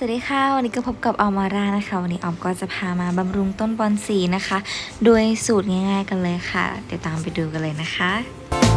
สวัสดีค่ะ วันนี้ก็พบกับออมมารานะคะ วันนี้ออมก็จะพามาบำรุงต้นบอนสีนะคะ โดยสูตรง่ายๆกันเลยค่ะ เดี๋ยวตามไปดูกันเลยนะคะ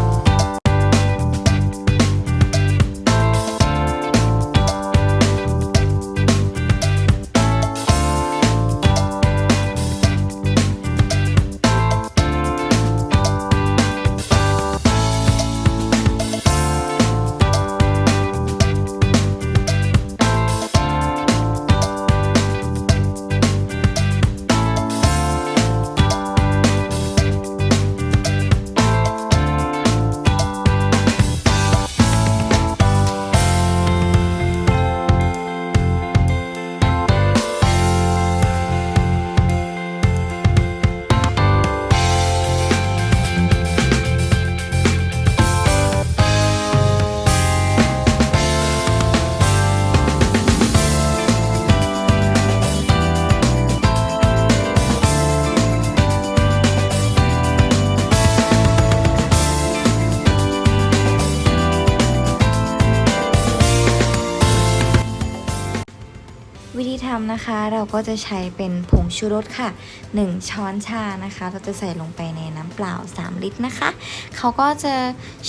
วิธีทำนะคะเราก็จะใช้เป็นผงชูรสค่ะ 1 ช้อนชานะคะ เราจะใส่ลงไปในน้ำเปล่า 3 ลิตรนะคะ เขาก็จะ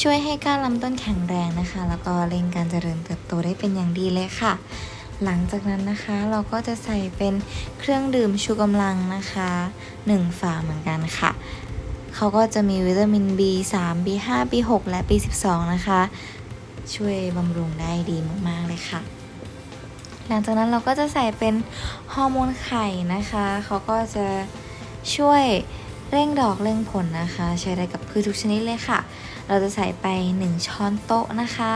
ช่วยให้ก้านลำต้นแข็งแรงนะคะ แล้วก็เร่งการเจริญเติบโตได้เป็นอย่างดีเลยค่ะ หลังจากนั้นนะคะเราก็จะใส่เป็นเครื่องดื่มชูกำลังนะคะ 1 ฝาเหมือนกันค่ะ เขาก็จะมีวิตามิน B3 B5 B6 และ B12 นะคะ ช่วยบำรุงได้ดีมากๆเลยค่ะ ลังจากนั้นเราก็จะใส่เป็นฮอร์โมนไข่นะคะ เขาก็จะช่วยเร่งดอกเร่งผลนะคะ ใช้ได้กับพืชทุกชนิดเลยค่ะ เราจะใส่ไป 1 ช้อนโต๊ะนะคะ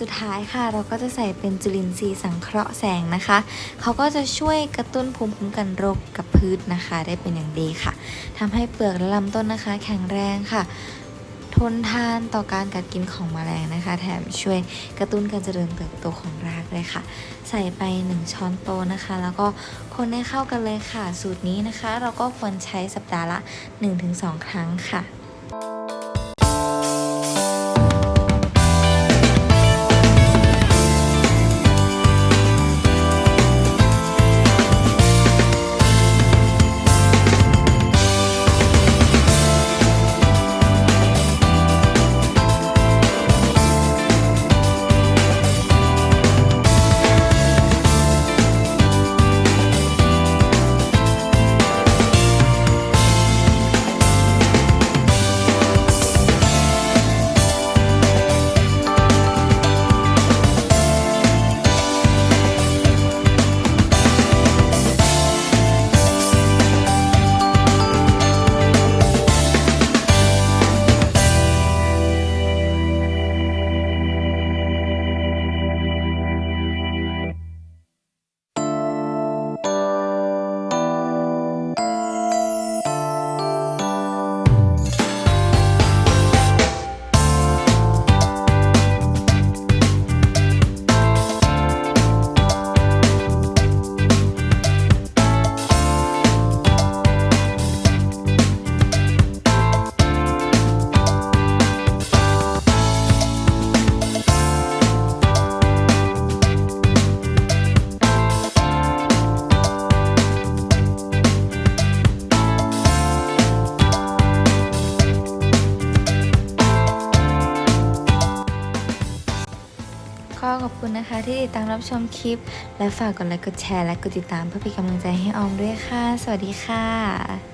สุดท้ายค่ะ เราก็จะใส่เป็นจุลินทรีย์สังเคราะห์แสงนะคะ เขาก็จะช่วยกระตุ้นภูมิคุ้มกันโรคกับพืชนะคะ ได้เป็นอย่างดีค่ะทำให้เปลือกและลำต้นนะคะ แข็งแรงค่ะ ทนทานต่อการกัดกินของแมลงนะคะ แถมช่วยกระตุ้นการเจริญเติบโตของรากเลยค่ะ ใส่ไป 1 ช้อนโต๊ะนะคะ แล้วก็คนให้เข้ากันเลยค่ะ สูตรนี้นะคะ เราก็ควรใช้สัปดาห์ละ 1-2 ครั้งค่ะ ก็ขอบคุณนะคะที่ติดตามรับชมคลิป และฝากกดไลค์กดแชร์และกดติดตามเพื่อเป็นกำลังใจให้ออมด้วยค่ะ สวัสดีค่ะ